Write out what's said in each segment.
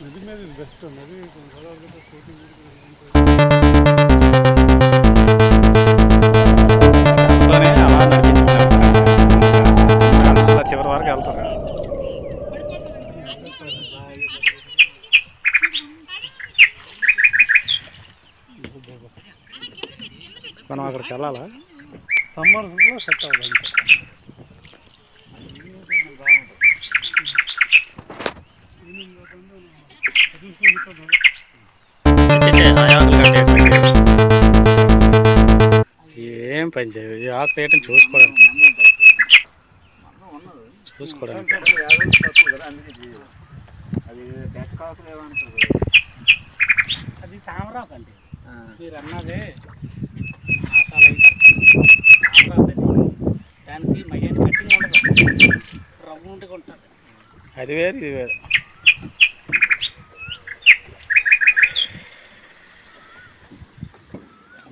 నది మీద బెస్ట్ నది కొన్ని రోజులు షూటింగ్ చివరి వరకు వెళ్తారు మనం అక్కడికి వెళ్ళాలా? సమ్మర్స్లో సెట్ అవ్వదు ఏం పని చేయదు. ఈ ఆకు తీయటం చూసుకోవడానికి. చూసుకోవడానికి. అది తామరాకు అండి. మీరు అన్నది దానికి మయ్యాన్ని కట్టింగ్ ఉండదు. రౌండ్గా ఉంటుంది అది వేరు ఇది వేరు.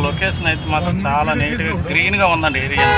లొకేషన్ అయితే మాత్రం చాలా నీట్గా గ్రీన్గా ఉందండి ఏరియా